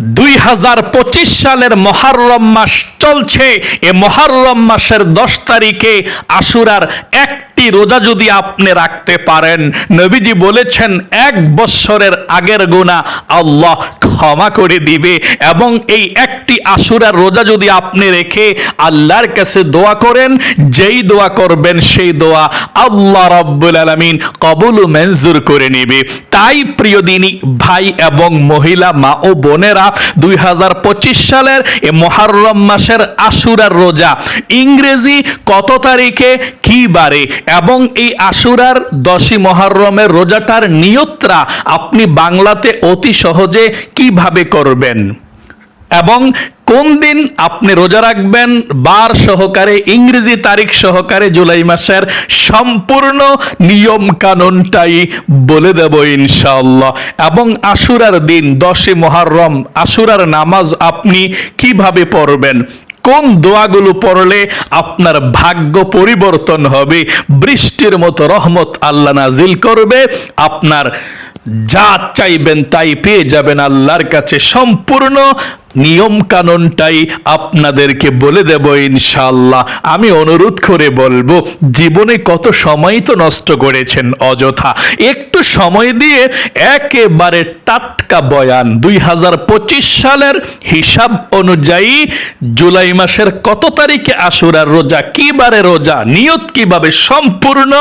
দুই হাজার পঁচিশ সালের মহারম মাস চলছে। এ মহারম মাসের দশ তারিখে আশুরার একটি রোজা যদি আপনি রাখতে পারেন, নবীজি বলেছেন, এক বৎসরের আগের গুণা আল্লাহ ক্ষমা করে দিবে। এবং এই একটি আশুরার রোজা যদি আপনি রেখে আল্লাহর কাছে দোয়া করেন, যেই দোয়া করবেন সেই দোয়া আল্লাহ রব্বুল আলমিন কবুল মঞ্জুর করে নেবে। তাই প্রিয় দিনী ভাই এবং মহিলা, মা ও বোনেরা, দুই হাজার পঁচিশ সালের এ মহারম মাসের আশুরার রোজা ইংরেজি কত তারিখে? কি বারে? এবং এই আশুরার দশই মহারমের রোজাটার নিয়ত্রা আপনি বাংলাতে অতি সহজে কীভাবে করবেন? এবং কোন দিন আপনি রোজা রাখবেন? বার সহকারে, ইংরেজি তারিখ সহকারে জুলাই মাসের সম্পূর্ণ নিয়ম কানুনটাই বলে দেব ইনশাআল্লাহ। এবং আশুরার দিন দশে মহারম আশুরার নামাজ আপনি কীভাবে পড়বেন? কোন দোয়াগুলো পড়লে আপনার ভাগ্য পরিবর্তন হবে? বৃষ্টির মতো রহমত আল্লাহ নাজিল করবে। আপনার যা চাইবেন তাই পেয়ে যাবেন আল্লাহর কাছে সম্পূর্ণ নিয়ম কানুনটাই আপনাদেরকে বলে দেব ইনশাল্লাহ আমি অনুরোধ করে বলব, জীবনে কত সময় তো নষ্ট করেছেন অযথা। একটু সময় দিয়ে একেবারে টাটকা বয়ান, দুই হাজার পঁচিশ সালের হিসাব অনুযায়ী জুলাই মাসের কত তারিখে আশুরার রোজা, কিবারে রোজা, নিয়ত কীভাবে সম্পূর্ণ,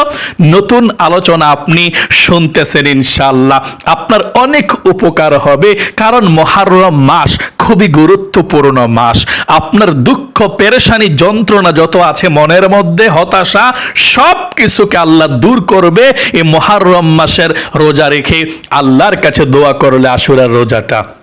নতুন আলোচনা আপনি শুনতেছেন ইনশাল্লাহ আপনার অনেক উপকার হবে, কারণ মহারম মাস খুবই গুরুত্বপূর্ণ মাস। আপনার দুঃখ, পেরেশানি, যন্ত্রণা যত আছে মনের মধ্যে, হতাশা সব কিছুকে আল্লাহ দূর করবে এই মহারম মাসের রোজা রেখে। আল্লাহর কাছে দোয়া করলে আশুরার রোজাটা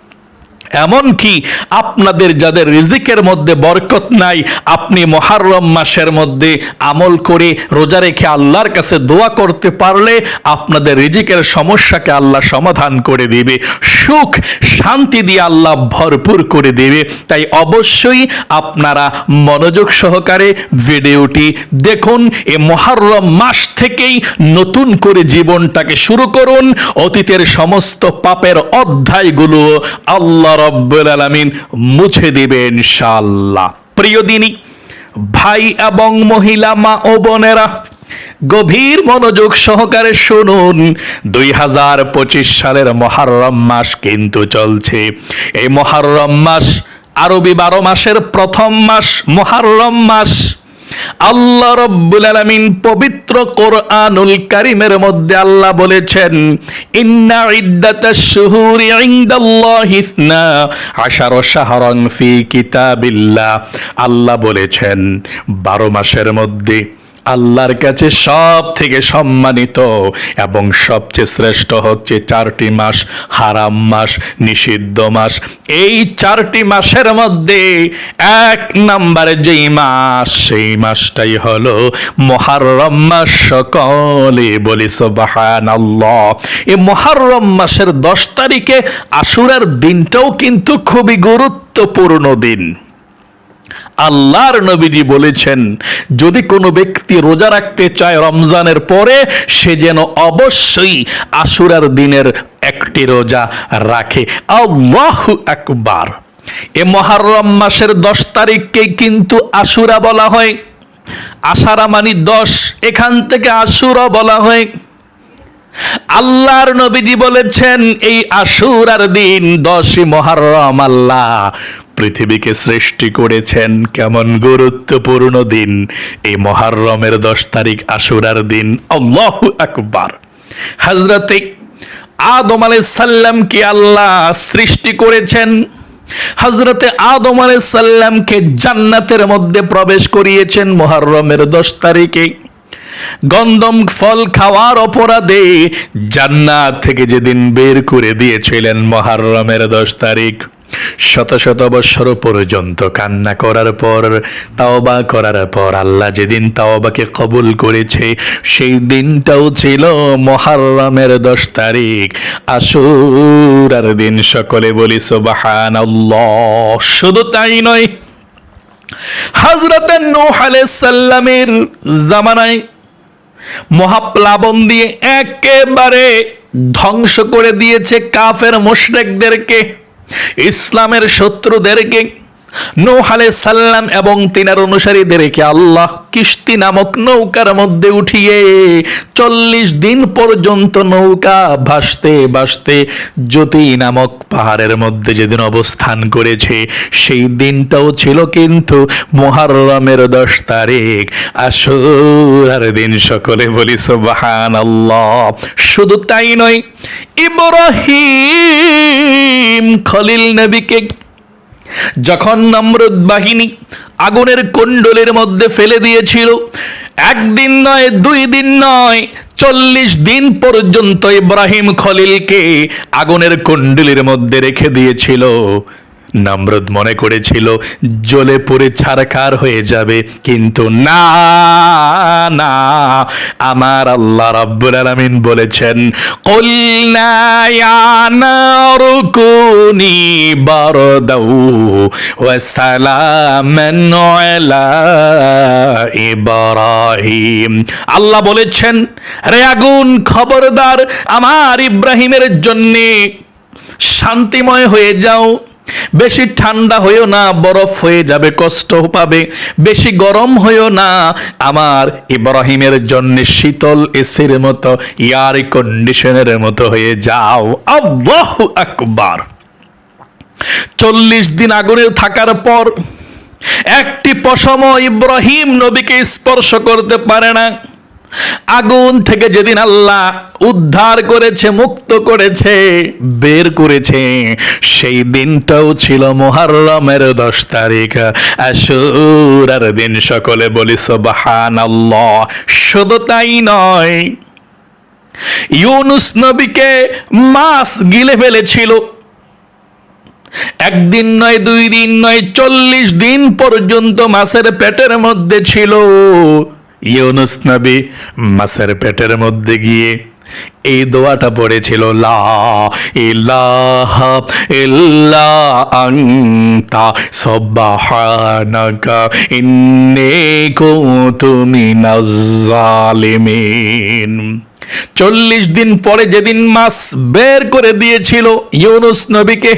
এমনকি আপনাদের যাদের রিজিকের মধ্যে বরকত নাই, আপনি মহারম মাসের মধ্যে আমল করে রোজা রেখে আল্লাহর কাছে দোয়া করতে পারলে আপনাদের রিজিকের সমস্যাকে আল্লাহ সমাধান করে দেবে। সুখ শান্তি দিয়ে আল্লাহ ভরপুর করে দেবে। তাই অবশ্যই আপনারা মনোযোগ সহকারে ভিডিওটি দেখুন, এ মহারম মাস থেকেই নতুন করে জীবনটাকে শুরু করুন, অতীতের সমস্ত পাপের অধ্যায়গুলো আল্লাহ রব্বুল আলামিন মুছে দিবে ইনশাআল্লাহ। প্রিয় দিনী, ভাই এবং মহিলা, মা ও বোনেরা, গভীর মনোযোগ সহকারে শুনুন, দুই হাজার পঁচিশ সালের মহারম মাস কিন্তু চলছে। এই মহারম মাস আরবি বারো মাসের প্রথম মাস মহারম মাস। আল্লাহ রব্বুল আলামিন পবিত্র কোরআনুল কারিমের মধ্যে আল্লাহ বলেছেন, ইন্না ইদ্দাতাশ শুহুরি ইনদাল্লাহি ইসনা আশারা শাহরান ফি কিতাবিল্লাহ। আল্লাহ বলেছেন, বারো মাসের মধ্যে আল্লাহর কাছে সব থেকে সম্মানিত এবং সবচেয়ে শ্রেষ্ঠ হচ্ছে চারটি মাস, হারাম মাস, নিষিদ্ধ মাস। এই চারটি মাসের মধ্যে এক নম্বরে যেই মাস, সেই মাসটাই হলো মহারম মাস সকলে বলি সোবাহান এ মহারম মাসের দশ তারিখে আশুরার দিনটাও কিন্তু খুবই গুরুত্বপূর্ণ দিন। আল্লাহর নবীজি বলেছেন, যদি কোনো ব্যক্তি রোজা রাখতে চায় রমজানের পরে, সে যেন অবশ্যই আশুরার দিনের একটি রোজা রাখে। আল্লাহু একবার এ মহারম মাসের দশ তারিখকে কিন্তু আশুরা বলা হয়। আশারা মানি দশ, এখান থেকে আশুরা বলা হয়। আল্লাহর নবীজি বলেছেন, এই আশুরার দিন দশই মহারম, আল্লাহ পৃথিবীকে সৃষ্টি করেছেন কেমন গুরুত্বপূর্ণ দিন। এই মহারমের দশ তারিখ আশুরার দিন। আল্লাহ আকবার। হজরতে আদম সাল্লামকে আল্লাহ সৃষ্টি করেছেন। হজরতে আদম সাল্লামকে জান্নাতের মধ্যে প্রবেশ করিয়েছেন মহারমের দশ তারিখে। গন্ধম ফল খাওয়ার অপরাধে জান্নাত থেকে যেদিন বের করে দিয়েছিলেন মহারমের দশ তারিখ। শত শত বৎসর পর্যন্ত কান্না করার পর, তাওবা করার পর, আল্লাহ যেদিন তাওবাকে কবুল করেছে, সেই দিনটাও ছিল মহারমের দশ তারিখ। আশুরার দিন সকলে বলি সোবাহান শুধু তাই নয় হজরত নূহ আলাইহিস সাল্লামের জামানায় মহাপ্লাবন দিয়ে একেবারে ধ্বংস করে দিয়েছে কাফের মুশরিকদেরকে। ইসলামের শত্রুদেরকে নূহ সাল্লাম এবং তিনার অনুসারীদেরকে আল্লাহ কিস্তি নামক নৌকার মধ্যে উঠিয়ে চল্লিশ দিন পর্যন্ত নৌকা ভাসতে ভাসতে জ্যোতি নামক পাহাড়ের মধ্যে যেদিন অবস্থান করেছে, সেই দিনটাও ছিল কিন্তু মুহাররমের দশ তারিখ। আশুরার দিন সকলে বলি সুবাহান আল্লাহ শুধু তাই নয়, ইব্রাহিম খলিল নবীকে যখন নমরুদ বাহিনী আগুনের কুণ্ডলের মধ্যে ফেলে দিয়েছিল, একদিন নয়, দুই দিন নয়, চল্লিশ দিন পর্যন্ত ইব্রাহিম খলিলকে আগুনের কুণ্ডলের মধ্যে রেখে দিয়েছিল। নমরুদ মনে করেছিল, জ্বলে পড়ে ছারখার হয়ে যাবে। কিন্তু না না, আমার আল্লাহ রাব্বুল আলামিন বলেছেন কুলনা ইয়া নারু কুনি বারদাউ ওয়া সালামান আলা ইব্রাহিম। আল্লাহ বলেছেন, রে আগুন খবরদার, আমার ইব্রাহিমের জন্যে শান্তিময় হয়ে যাও। বেশি ঠান্ডা হয়েও না, বরফ হয়ে যাবে, কষ্ট পাবে। বেশি গরম হয়েও না, আমার ইব্রাহিমের জন্য শীতল এসির মতো এয়ার কন্ডিশনের মতো হয়ে যাও। আল্লাহু আকবার। চল্লিশ দিন আগুনে থাকার পর একটি পশম ইব্রাহিম নবীকে স্পর্শ করতে পারে না। আগুন থেকে যেদিন আল্লাহ উদ্ধার করেছে, মুক্ত করেছে, বের করেছে, সেই দিনটাও ছিল মোহাররমের দশ তারিখ। আশুরার দিন সকলে বলি সবাহান শুধু তাই নয়, ইউনুস নবীকে মাছ গিলে ফেলেছিল। একদিন নয়, দুই দিন নয়, চল্লিশ দিন পর্যন্ত মাছের পেটের মধ্যে ছিল। ইউনুস নবী মাছের পেটের মধ্যে গিয়ে এই দোয়াটা পড়েছিল, লা ইলাহা ইল্লা আনতা সুবহানাকা ইন্নী কুনতু মিনাজ জালিমিন। চল্লিশ দিন পরে যেদিন মাছ বের করে দিয়েছিল ইউনুস নবীকে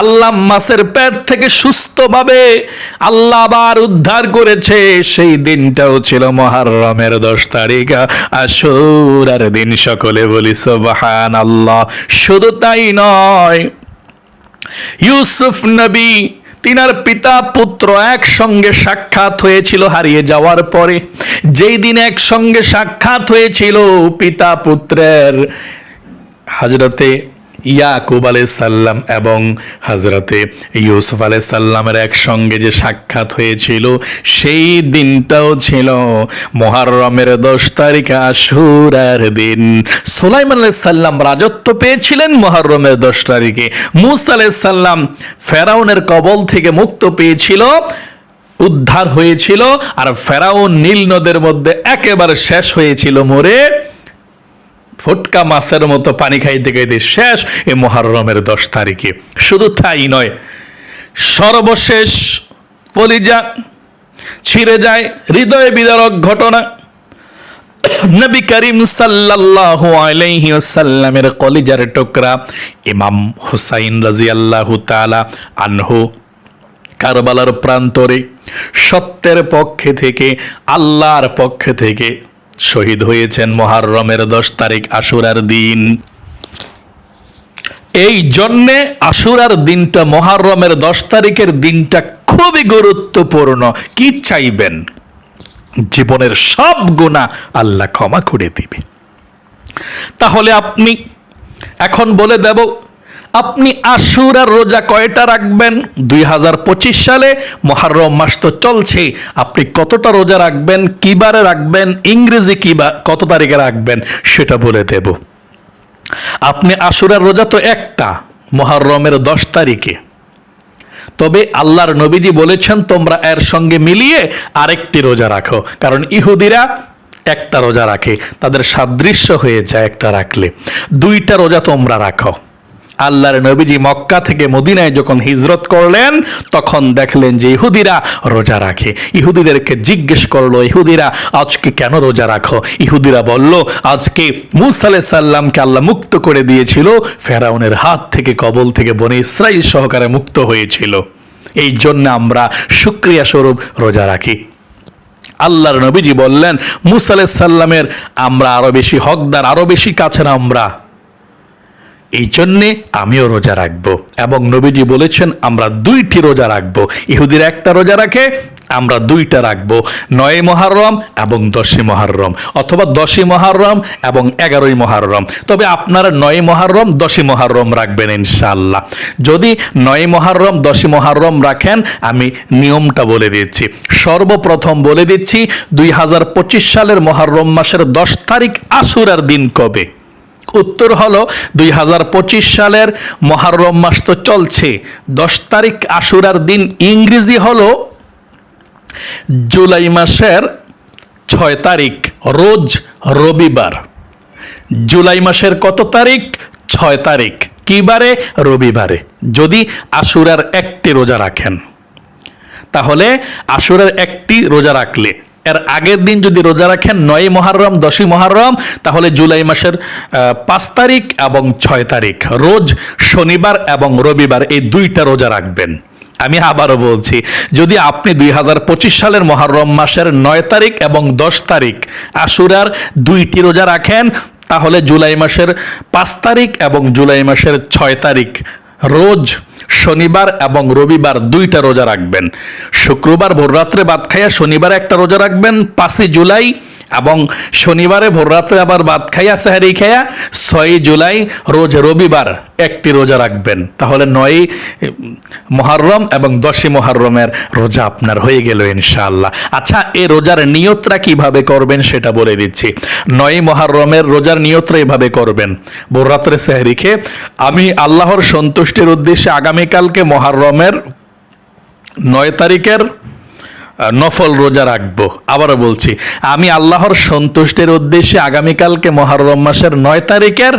আল্লাহ মাসের পেট থেকে সুস্থভাবে আল্লাহ আবার উদ্ধার করেছে। সেই দিনটাও ছিল মহারমের দশ তারিখ। আসুরার দিন সকলে বলি সোবাহান আল্লাহ শুধু তাই নয়, ইউসুফ নবী, তিনার পিতা, পুত্র একসঙ্গে সাক্ষাৎ হয়েছিল হারিয়ে যাওয়ার পরে। যেই দিন একসঙ্গে সাক্ষাৎ হয়েছিল, পিতা পুত্রের হাজরতে ইয়াকুব সাল্লাম এবং হজরতে ইউসুফ সাল্লামের একসঙ্গে যে সাক্ষাৎ হয়েছিল, সেই দিনটাও ছিল মহারমের দশ তারিখ আশুরার দিন। সোলাইমান সাল্লাম রাজত্ব পেয়েছিলেন মহারমের দশ তারিখে। মুসা সাল্লাম ফেরাউনের কবল থেকে মুক্ত পেয়েছিল, উদ্ধার হয়েছিল, আর ফেরাউন নীল নদের মধ্যে একেবারে শেষ হয়েছিল মরে। ফুটকা মাছের মতো পানি খাইতে খাইতে শেষ এ মহারমের দশ তারিখে। শুধু তাই নয়, সর্বশেষ কলিজা ছিঁড়ে যায় হৃদয় বিদারক ঘটনা। নবী করিম সাল্লাল্লাহু আলাইহি ওয়াসাল্লামের কলিজার টুকরা ইমাম হুসাইন রাদিয়াল্লাহু তাআলা আনহু কারবালার প্রান্তরে সত্যের পক্ষে থেকে, আল্লাহর পক্ষে থেকে শহীদ হয়েছেন মহারমের দশ তারিখ আশুরার দিন। এই জন্যে আশুরার দিনটা, মহারমের দশ তারিখের দিনটা খুবই গুরুত্বপূর্ণ। কি চাইবেন? জীবনের সব গুণা আল্লাহ ক্ষমা করে দিবে। তাহলে আপনি এখন বলে দেব আপনি আশুরার রোজা কয়টা রাখবেন? দুই হাজার পঁচিশ সালে মহারম মাস তো চলছে। আপনি কতটা রোজা রাখবেন? কিবারে রাখবেন? ইংরেজি কিবা কত তারিখে রাখবেন? সেটা বলে দেব। আপনি আশুরার রোজা তো একটা, মহারমের দশ তারিখে। তবে আল্লাহর নবীজি বলেছেন, তোমরা এর সঙ্গে মিলিয়ে আরেকটি রোজা রাখো। কারণ ইহুদিরা একটা রোজা রাখে, তাদের সাদৃশ্য হয়ে যায় একটা রাখলে। দুইটা রোজা তোমরা রাখো। আল্লাহর নবীজি মক্কা থেকে মদিনায় যখন হিজরত করলেন, তখন দেখলেন যে ইহুদিরা রোজা রাখে। ইহুদিদেরকে জিজ্ঞেস করল, ইহুদিরা, আজকে কেন রোজা রাখো? ইহুদিরা বলল, আজকে মুসা আলাইহিস সাল্লামকে আল্লাহ মুক্ত করে দিয়েছিল, ফেরাউনের হাত থেকে, কবল থেকে বনে ইসরাইল সহকারে মুক্ত হয়েছিল। এই জন্য আমরা শুক্রিয়া স্বরূপ রোজা রাখি। আল্লাহর নবীজি বললেন, মুসা আলাইহিস সাল্লামের আমরা আরও বেশি হকদার, আরও বেশি কাছে না আমরা। এই জন্যে আমিও রোজা রাখব। এবং নবীজি বলেছেন, আমরা দুইটি রোজা রাখব। ইহুদির একটা রোজা রাখে, আমরা দুইটা রাখব। নয় মহারম এবং দশই মহারম অথবা দশই মহারম এবং এগারোই মহারম। তবে আপনারা নয় মহারম, দশই মহারম রাখবেন ইনশাল্লাহ যদি নয় মহারম, দশই মহারম রাখেন, আমি নিয়মটা বলে দিচ্ছি। সর্বপ্রথম বলে দিচ্ছি, দুই হাজার পঁচিশ সালের মহারম মাসের দশ তারিখ আশুরার দিন কবে? উত্তর হলো দুই হাজার পঁচিশ সালের মহারম মাস তো চলছে। দশ তারিখ আশুরার দিন ইংরেজি হলো জুলাই মাসের ছয় তারিখ, রোজ রবিবার। জুলাই মাসের কত তারিখ? ছয় তারিখ। কি বারে? রবিবারে। যদি আশুরার একটি রোজা রাখেন। তাহলে আশুরের একটি রোজা রাখলে এর আগের দিন যদি রোজা রাখেন নয় মহারম দশই মহারম তাহলে জুলাই মাসের পাঁচ তারিখ এবং ছয় তারিখ। রোজ শনিবার এবং রবিবার এই দুইটা রোজা রাখবেন। আমি আবারও বলছি, যদি আপনি দুই হাজার পঁচিশ সালের মহারম মাসের নয় তারিখ এবং দশ তারিখ আশুরার দুইটি রোজা রাখেন, তাহলে জুলাই মাসের পাঁচ তারিখ এবং জুলাই মাসের ছয় তারিখ রোজ শনিবার এবং রবিবার দুইটা রোজা রাখবেন। শুক্রবার ভোররাত্রে বাদ খাইয়া শনিবার একটা রোজা রাখবেন। পাঁচই জুলাই এবং শনিবারে ভোররাত্রে আবার ভাত খাইয়া, সাহারি খাইয়া ছয়ই জুলাই রোজ রবিবার একটি রোজা রাখবেন। তাহলে নয় মহারম এবং দশই মহারমের রোজা আপনার হয়ে গেল ইনশাআল্লাহ। আচ্ছা এই রোজার নিয়তরা কীভাবে করবেন সেটা বলে দিচ্ছি। নয় মহারমের রোজার নিয়তরা এভাবে করবেন। ভোররাত্রে সাহারি খেয়ে আমি আল্লাহর সন্তুষ্টির উদ্দেশ্যে আগামীকালকে মহারমের নয় তারিখের নফল রোজা রাখব। আবারও বলছি, আমি আল্লাহর সন্তুষ্টির উদ্দেশ্যে আগামীকালকে মহারম মাসের নয় তারিখের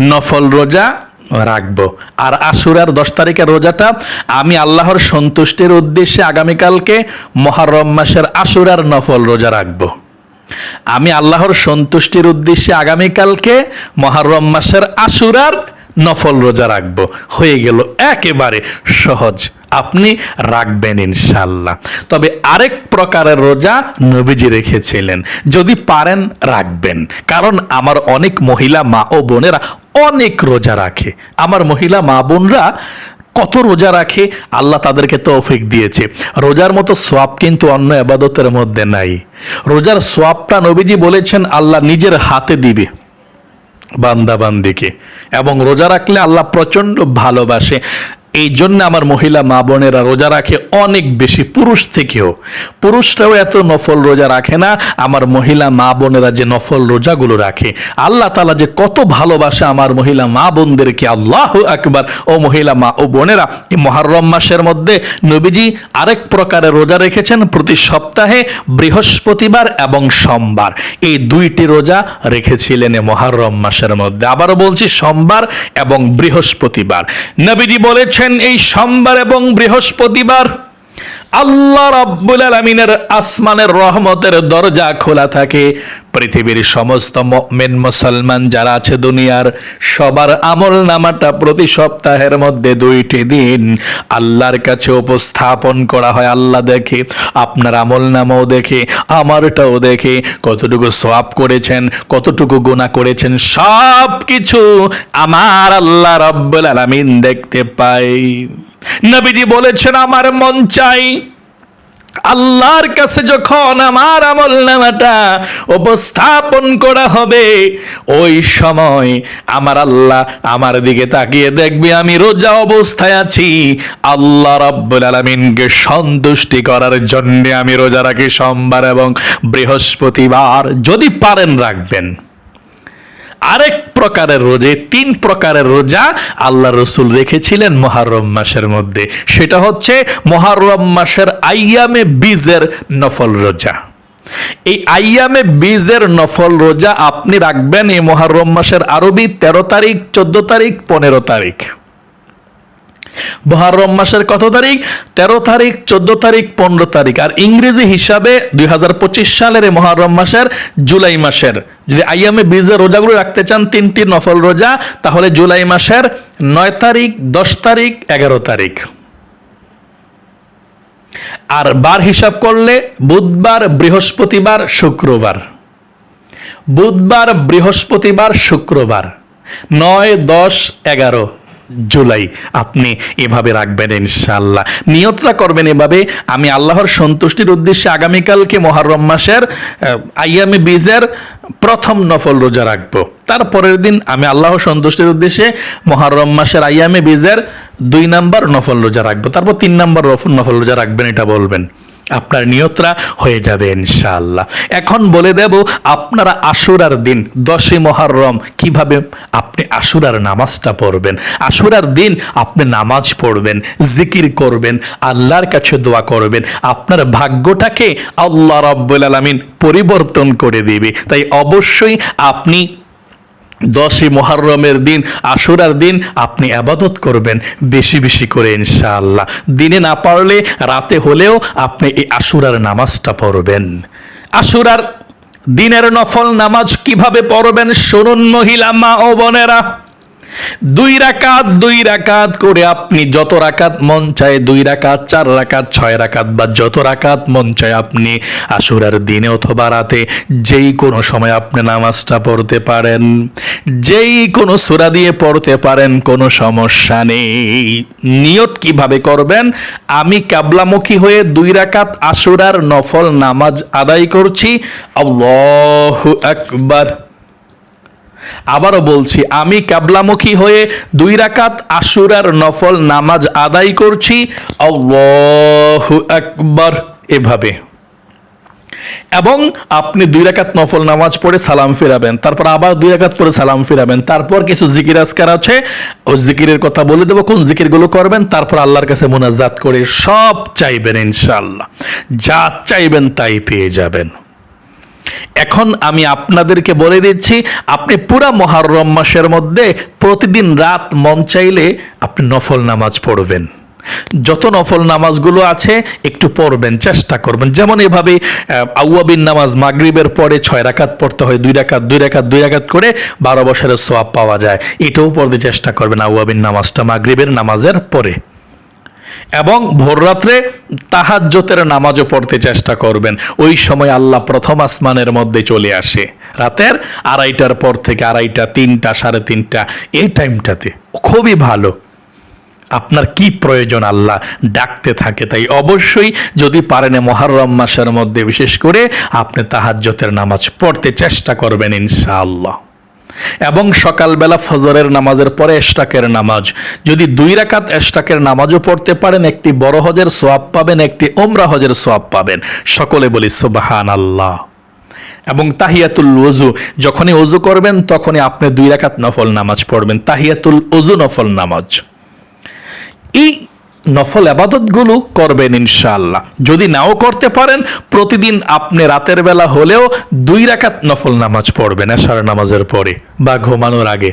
নফল রোজা রাখব। আর আশুরার দশ তারিখের রোজাটা আমি আল্লাহর সন্তুষ্টির উদ্দেশ্যে আগামীকালকে মহারম মাসের আশুরার নফল রোজা রাখব। আমি আল্লাহর সন্তুষ্টির উদ্দেশ্যে আগামীকালকে মহারম মাসের আশুরার নফল রোজা রাখব। হয়ে গেল একেবারে সহজ। আপনি রাখবেন ইনশাল্লাহ তবে আরেক প্রকারের রোজা নবীজি রেখেছিলেন। যদি পারেন, রাখবেন। কারণ আমার অনেক মহিলা মা ও বোনেরা অনেক রোজা রাখে। আমার মহিলা মা বোনরা কত রোজা রাখে? আল্লাহ তাদেরকে তৌফিক দিয়েছে। রোজার মতো সোয়াব কিন্তু অন্য আবাদতের মধ্যে নাই। রোজার সোয়াবটা নবীজি বলেছেন, আল্লাহ নিজের হাতে দিবে। বান্দা বান্দিকে এবং রোজা রাখলে আল্লাহ প্রচণ্ড ভালোবাসে। এই জন্য আমার মহিলা মা বোনেরা রোজা রাখে অনেক বেশি। পুরুষ থেকেও। পুরুষরাও এত নফল রোজা রাখে না। আমার মহিলা মা বোনেরা যে নফল রোজাগুলো রাখে। আল্লাহ তালা যে কত ভালোবাসে আমার মহিলা মা বোনদেরকে। আল্লাহ আকবার। ও মহিলা মা ও বোনেরা, এই মহারম মাসের মধ্যে নবীজি আরেক প্রকারের রোজা রেখেছেন প্রতি সপ্তাহে বৃহস্পতিবার এবং সোমবার। এই দুইটি রোজা রেখেছিলেন মহারম মাসের মধ্যে। আবারও বলছি, সোমবার এবং বৃহস্পতিবার। নবীজি বলেছেন এই সোমবার এবং বৃহস্পতিবার। আল্লাহ রাব্বুল আলামিনের আসমানের রহমতের দরজা খোলা থাকে। পৃথিবীর সমস্ত মেন মুসলমান যারা আছে দুনিয়ার, সবার আমল নামাটা প্রতি সপ্তাহের মধ্যে দুইটি দিন। আল্লাহর কাছে উপস্থাপন করা হয়, আল্লাহ দেখে, আপনার আমল নামাও দেখে, আমারটাও দেখে। কতটুকু সোয়াব করেছেন, কতটুকু গুণা করেছেন সব কিছু আমার আল্লাহ রাব্বুল আলামিন দেখতে পাই নবীজি বলেছেন, আমার মন চাই আল্লাহর কাছে যখন আমার আমল নামাটা উপস্থাপন করা হবে, ওই সময় আমার আল্লাহ আমার দিকে তাকিয়ে দেখবে, আমি রোজা অবস্থায় আছি। আল্লাহ রাব্বুল আলামিনকে সন্তুষ্টি করার জন্য আমি রোজা রাখি সোমবার এবং বৃহস্পতিবার। যদি পারেন রাখবেন। আরেক প্রকারের রোজে তিন প্রকারের রোজা আল্লাহ রসুল রেখেছিলেন মহারম মাসের মধ্যে। সেটা হচ্ছে মহারম মাসের আইয়ামে বীজের নফল রোজা। এই আইয়ামে বীজের নফল রোজা আপনি রাখবেন এই মহারম মাসের আরবি তেরো তারিখ, চোদ্দ তারিখ, পনেরো তারিখ। মহারম মাসের কত তারিখ? তেরো তারিখ, চোদ্দ তারিখ, পনেরো তারিখ। আর ইংরেজি হিসাবে দুই হাজার পঁচিশ সালের মহারম মাসের জুলাই মাসের। যদি আইয়ামে বীজের রোজাগুলো রাখতে চান, তিনটি নফল রোজা, তাহলে জুলাই মাসের নয় তারিখ, দশ তারিখ, এগারো তারিখ। আর বার হিসাব করলে বুধবার, বৃহস্পতিবার, শুক্রবার। বুধবার, বৃহস্পতিবার, শুক্রবার। নয়, দশ, এগারো। জুলাই। আপনি এভাবে রাখবেন ইনশাল্লাহ নিয়তটা করবেন এভাবে। আমি আল্লাহর সন্তুষ্টির উদ্দেশ্যে আগামীকালকে মহারম মাসের আইয়ামে বীজের প্রথম নফল রোজা রাখব। তারপরের দিন আমি আল্লাহ সন্তুষ্টির উদ্দেশ্যে মহারম মাসের, আইয়ামে বীজের দুই নাম্বার নফল রোজা রাখব। তারপর তিন নাম্বার নফল রোজা রাখবেন, এটা বলবেন। আপনার নিয়তরা হয়ে যাবে ইনশাআল্লাহ। এখন বলে দেব, আপনারা আশুরার দিন, দশই মহারম, কীভাবে আপনি আশুরার নামাজটা পড়বেন? আশুরার দিন আপনি নামাজ পড়বেন, জিকির করবেন, আল্লাহর কাছে দোয়া করবেন। আপনার ভাগ্যটাকে আল্লাহ রাব্বুল আলামিন পরিবর্তন করে দিবে। তাই অবশ্যই আপনি দশই মহারমের দিন, আশুরার দিন আপনি আবাদত করবেন বেশি বেশি করে ইনশাআল্লাহ। দিনে না পারলে রাতে হলেও আপনি এই আশুরার নামাজটা পড়বেন। আশুরার দিনের নফল নামাজ কীভাবে পড়বেন শুনুন মহিলা মা ও বোনেরা। দুই রাকাত দুই রাকাত করে আপনি যত রাকাত মন চায়, দুই রাকাত, চার রাকাত, ছয় রাকাত বা যত রাকাত মন চায় আপনি আশুরার দিনে অথবা রাতে যেই কোনো সময় আপনি নামাজটা পড়তে পারেন, যেই কোনো সুরা দিয়ে পড়তে পারেন, কোনো সমস্যা নেই। নিয়ত কীভাবে করবেন? আমি কাবলামুখী হয়ে দুই রাকাত আশুরার নফল নামাজ আদায় করছি। আল্লাহু আকবার। আবারও বলছি, আমি কাবলামুখী হয়ে দুই রাকাত আশুরার নফল নামাজ আদায় করছি। আকবার, এভাবে। এবং আপনি দুই রাকাত নফল নামাজ পড়ে সালাম ফিরাবেন, তারপর আবার দুই রাকাত পড়ে সালাম ফিরাবেন, তারপর কিছু জিকির আজকার আছে, ও জিকিরের কথা বলে দেবো, কোন জিকিরগুলো করবেন, তারপর আল্লাহর কাছে মোনাজাত করে সব চাইবেন ইনশাআল্লাহ। যা চাইবেন তাই পেয়ে যাবেন। এখন আমি আপনাদেরকে বলে দিচ্ছি, আপনি পুরা মহারম মাসের মধ্যে প্রতিদিন রাত মন চাইলে আপনি নফল নামাজ পড়বেন। যত নফল নামাজগুলো আছে, একটু পড়বেন, চেষ্টা করবেন। যেমন এভাবে আউয়াবিন নামাজ মাগরিবের পরে ছয় রাকাত পড়তে হয়, দুই রাকাত দুই রাকাত দুই রাকাত করে বারো বছরের সোয়াব পাওয়া যায়। এটাও পড়তে চেষ্টা করবেন আউয়াবিন নামাজটা মাগরিবের নামাজের পরে। এবং ভোররাত্রে তাহাজ্জতের নামাজও পড়তে চেষ্টা করবেন। ওই সময় আল্লাহ প্রথম আসমানের মধ্যে চলে আসে। রাতের আড়াইটার পর থেকে আড়াইটা, তিনটা, সাড়ে তিনটা, এই টাইমটাতে। খুবই ভালো। আপনার কি প্রয়োজন আল্লাহ? ডাকতে থাকে। তাই অবশ্যই যদি পারেন মহারম মাসের মধ্যে, বিশেষ করে আপনি তাহাজ্জতের নামাজ পড়তে চেষ্টা করবেন ইনশাআল্লাহ। এবং সকালবেলা ফজরের নামাজের পরে এশটাকের নামাজ। যদি দুই রাকাত এশটাকের নামাজও পড়তে পারেন, একটি বড় হজের সোয়াব পাবেন, একটি ওমরা হজের সোয়াব পাবেন। সকলে বলি সুবাহান আল্লাহ এবং তাহিয়াতুল ওজু যখনই ওজু করবেন, তখনই আপনি দুই রাকাত নফল নামাজ পড়বেন। তাহিয়াতুল ওজু নফল নামাজ। এই নফল আবাদতগুলো করবেন ইনশাআল্লাহ। যদি নাও করতে পারেন, প্রতিদিন আপনি রাতের বেলা হলেও দুই রাকাত নফল নামাজ পড়বেন এশার নামাজের পরে বা ঘুমানোর আগে।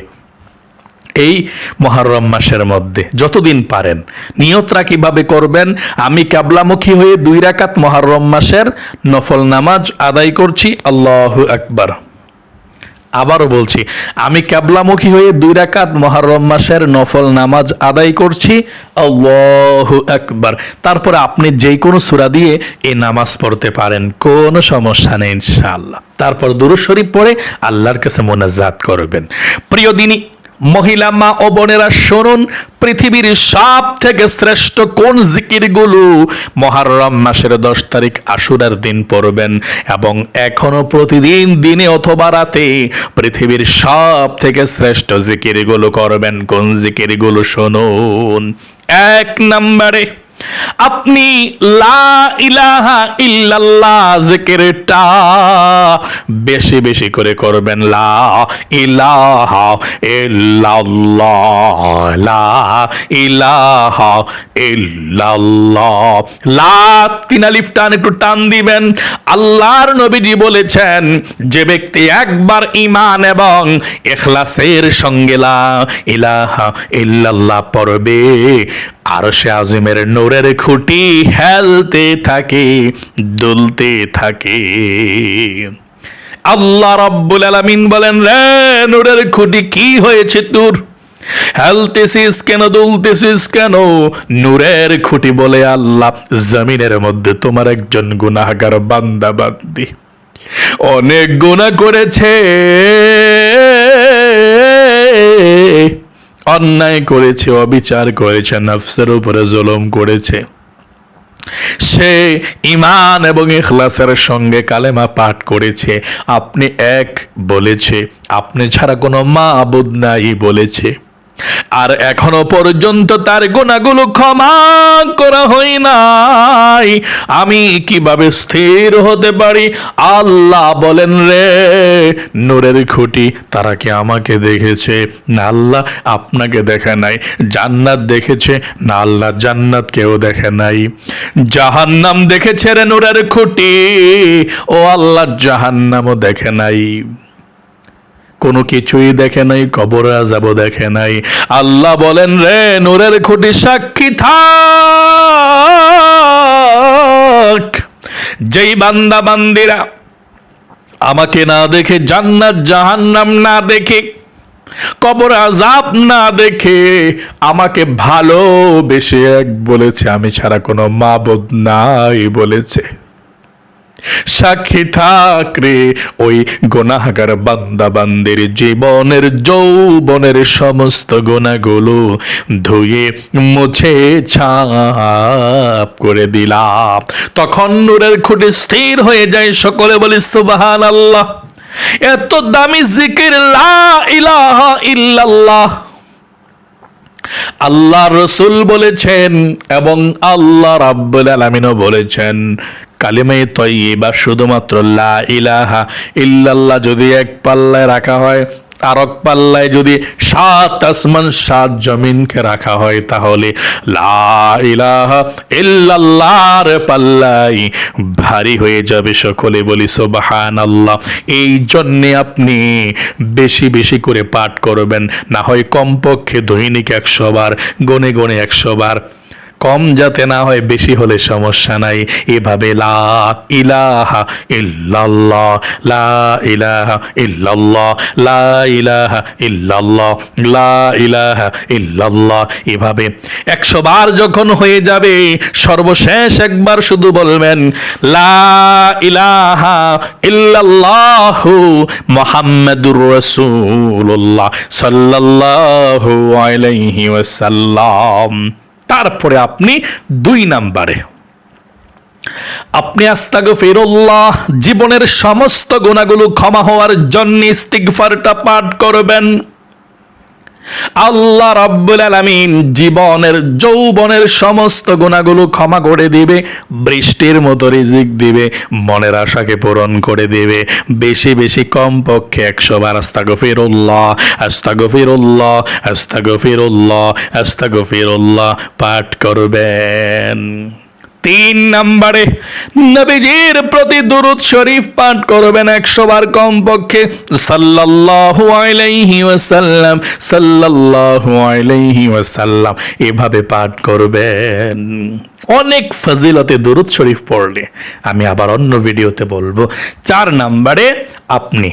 এই মহারম মাসের মধ্যে যতদিন পারেন। নিয়তরা কীভাবে করবেন? আমি কাবলামুখী হয়ে দুই রাকাত মহারম মাসের নফল নামাজ আদায় করছি। আল্লাহ আকবার। আবারও বলছি, আমি ক্যাবলামুখী হয়ে দুই রাকাত মহারম মাসের নফল নামাজ আদায় করছি। একবার আকবার। তারপরে আপনি যে কোনো সুরা দিয়ে এ নামাজ পড়তে পারেন, কোনো সমস্যা নেই ইনশাল্লাহ তারপর দুরুশরীফ শরীফ পড়ে আল্লাহর কাছে মোনাজাত করবেন। প্রিয় দিনী মহিলা মা ও বোনেরা শুনুন, পৃথিবীর সব থেকে শ্রেষ্ঠ কোন জিকিরগুলো মহারম মাসের দশ তারিখ আশুরার দিন পড়বেন এবং এখনও প্রতিদিন, দিনে অথবা রাতে পৃথিবীর সব থেকে শ্রেষ্ঠ জিকিরগুলো করবেন। কোন জিকিরগুলো শুনুন? এক নম্বরে আপনি লা ইলাহা ইল্লাল্লাহ জিকিরটা বেশি বেশি করে করবেন। লা ইলাহা ইল্লাল্লাহ, লা ইলাহা ইল্লাল্লাহ। লা তিন আলিফ টান একটু টান দিবেন। আল্লাহর নবীজি বলেছেন, যে ব্যক্তি একবার ঈমান এবং ইখলাসের সঙ্গে লা ইলাহা ইল্লাল্লাহ পড়বে আর সে আজিমের নূরের খুঁটি হেলতে থাকে, দুলতে থাকে। আল্লাহ রাব্বুল আলামিন বলেন, রে নূরের খুঁটি কি হয়েছে তোর? হেলতেছিস কেন, দুলতেছিস কেন? নূরের খুঁটি বলে, আল্লাহ, জমিনের মধ্যে তোমার একজন গুনাহগার বান্দা বান্দি। অনেক গুনাহ করেছে। অন্যায় করেছে, অবিচার করেছে, নফসের উপরে জুলুম করেছে। সে ইমান এবং ইখলাসের সঙ্গে কালেমা পাঠ করেছে। আপনি এক বলেছে, আপনি ছাড়া কোনো মা আবুদ নাই বলেছে। আর এখনও পর্যন্ত তার গুণাগুলো ক্ষমা করা হয় নাই। আমি কীভাবে স্থির হতে পারি? আল্লাহ বলেন রে, নূরের খুঁটি তারা কি আমাকে দেখেছে? না, আল্লাহ আপনাকে দেখে নাই। জান্নাত দেখেছে? না, আল্লাহ জান্নাত কেউ দেখে নাই। জাহান্নাম দেখেছে রে নূরের খুঁটি? ও আল্লাহ, জাহান্নামও দেখে নাই। কোনো কিছুই দেখে নাই, কবর যাব দেখে নাই। আল্লাহ বলেন, রে নূরের খুঁটি সাক্ষী থাক। যেই বান্দা বান্দিরা আমাকে না দেখে, জান্নাত, জাহান্নাম না দেখে, কবর আজাব না দেখে আমাকে ভালোবেসে এক বলেছে, আমি ছাড়া কোনো মাবুদ নাই বলেছে। সাক্ষী থাক রে ওই গোনাহাগার বান্দা বান্দের জীবনের, যৌবনের সমস্ত গোনাগুলো ধুয়ে, মুছে, ছাপ করে দিলাম। তখন নূরের খুঁটি স্থির হয়ে যায়, সকলে বলি সুবাহান আল্লাহ এত দামি জিকির, লা ইলাহা ইল্লাল্লাহ। আল্লাহ রসুল বলেছেন এবং আল্লাহ রাব্বুল আলামিনও বলেছেন কালিমাই তৈবা শুধুমাত্র লা ইলাহা ইল্লাল্লাহ যদি এক পাল্লায় রাখা হয়, আরক পাল্লায় যদি সাত আসমান, সাত জমিনকে রাখা হয়, তাহলে ইল্লাল্লাহর পাল্লাই ভারী হয়ে যাবে সকলে বলি সোবাহান আল্লাহ এই জন্যে আপনি বেশি বেশি করে পাঠ করবেন, না হয় কমপক্ষে দৈনিক একশো বার, গনে গনে একশো কম যাতে না হয়, বেশি হলে সমস্যা নাই। এভাবে লা ইলাহা ইল্লাল্লাহ, লা ইলাহা ইল্লাল্লাহ, লা ইলাহা ইল্লাল্লাহ, লা ইলাহা ইল্লাল্লাহ। এভাবে একশো বার যখন হয়ে যাবে, সর্বশেষ একবার শুধু বলবেন, লা ইলাহা ইল্লাল্লাহু মুহাম্মাদুর রাসূলুল্লাহ সাল্লাল্লাহু আলাইহি ওয়াসাল্লাম। তারপরে আপনি দুই নাম্বারে। আপনি আস্তাগ ফেরুল্লাহ জীবনের সমস্ত গুণাগুলো ক্ষমা হওয়ার জন্য ইস্তিগফারটা পাঠ করবেন। আল্লাহ রাব্বুল আলামিন জীবনের, যৌবনের সমস্ত গুণাগুলো ক্ষমা করে দিবে, বৃষ্টির মতো রিজিক দিবে, মনের আশাকে পূরণ করে দিবে। বেশি বেশি কম পক্ষে একশো বার আস্তাগফিরুল্লাহ আস্তাগফিরুল্লাহ আস্তাগফিরুল্লাহ আস্তাগফিরুল্লাহ পাঠ করবেন। তিন নম্বরে, নবীজির প্রতি দুরুদ শরীফ পাঠ করবেন একশো বার কম পক্ষে সাল্লাল্লাহু আলাইহি ওয়াসাল্লাম, সাল্লাল্লাহু আলাইহি ওয়াসাল্লাম এভাবে পাঠ করবেন। অনেক ফজিলতে দুরুদ শরীফ পড়লে, আমি আবার অন্য ভিডিওতে বলব, চার নম্বরে আপনি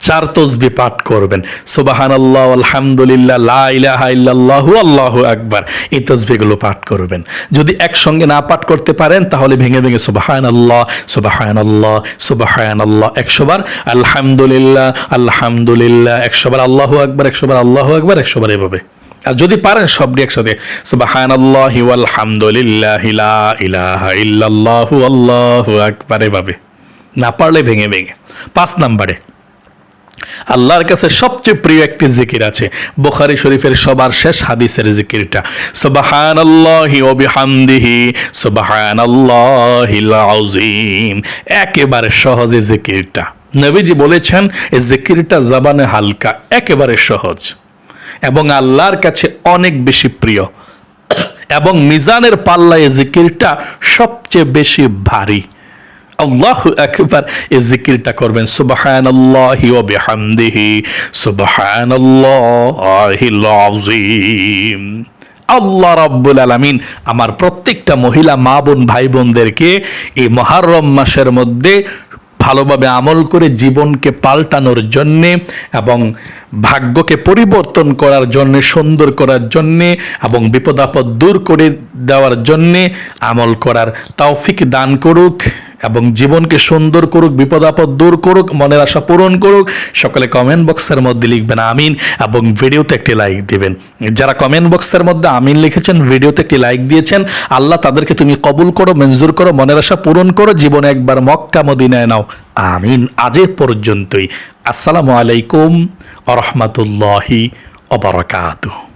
চার তসবি পাঠ করবেন। সুবাহান আল্লাহ আলহামদুলিল্লাহ, লা ইলাহা ইল্লাল্লাহু, আল্লাহু আকবার। এই তসবিগুলো পাঠ করবেন। যদি একসঙ্গে না পাঠ করতে পারেন, তাহলে ভেঙে ভেঙে সুবাহান আল্লাহ সুবাহান আল্লাহ সুবাহান আল্লাহ একশো বার। আলহামদুলিল্লাহ আলহামদুলিল্লাহ একশো বার, আল্লাহু আকবার, একশো বার, আল্লাহু আকবার, একশো বার এভাবে। আর যদি পারেন, সবটি একসাথে সুবাহান আল্লাহ আলহামদুলিল্লাহ ইলাহা ইল্লাল্লাহু, আল্লাহু আকবার, এভাবে। না পারলে ভেঙে ভেঙে। পাঁচ নাম্বারে। আল্লাহর কাছে সবচেয়ে প্রিয় একটি জিকির আছে। বুখারী শরীফের সবার শেষ হাদিসের জিকিরটা। সুবহানাল্লাহি ওয়া বিহামদিহি, সুবহানাল্লাহিল আযীম। একেবারে সহজে জিকিরটা। নবীজি বলেছেন, এই জিকিরটা জবানে হালকা, একেবারে সহজ। এবং আল্লাহর কাছে অনেক বেশি প্রিয়। এবং মিজানের পাল্লায় জিকিরটা সবচেয়ে বেশি ভারী। আল্লাহ একবার এই জিকিরটা করবেন, সুবহানাল্লাহি ওয়া বিহামদিহি, সুবহানাল্লাহিল আযীম। আল্লাহ রাব্বুল আলামিন আমার প্রত্যেকটা মহিলা মা বোন, ভাই বোনদেরকে এই মহারম মাসের মধ্যে ভালোভাবে আমল করে জীবনকে পাল্টানোর জন্যে এবং ভাগ্যকে পরিবর্তন করার জন্যে, সুন্দর করার জন্যে এবং বিপদাপদ দূর করে দেওয়ার জন্যে আমল করার তৌফিক দান করুক। এবং জীবনকে সুন্দর করুক, বিপদ, আপদ দূর করুক, মনের আশা পূরণ করুক, সকলে কমেন্ট বক্সের মধ্যে লিখবেন আমিন এবং ভিডিওতে একটি লাইক দিবেন। যারা কমেন্ট বক্সের মধ্যে আমিন লিখেছেন, ভিডিওতে একটি লাইক দিয়েছেন, আল্লাহ তাদেরকে তুমি কবুল করো, মঞ্জুর করো, মনের আশা পূরণ করো, জীবনে একবার মক্কা, মদিনায় নাও। আমিন আজে পর্যন্তই। আসসালামু আলাইকুম আ রহমতুল্লাহি অবরকাতুহ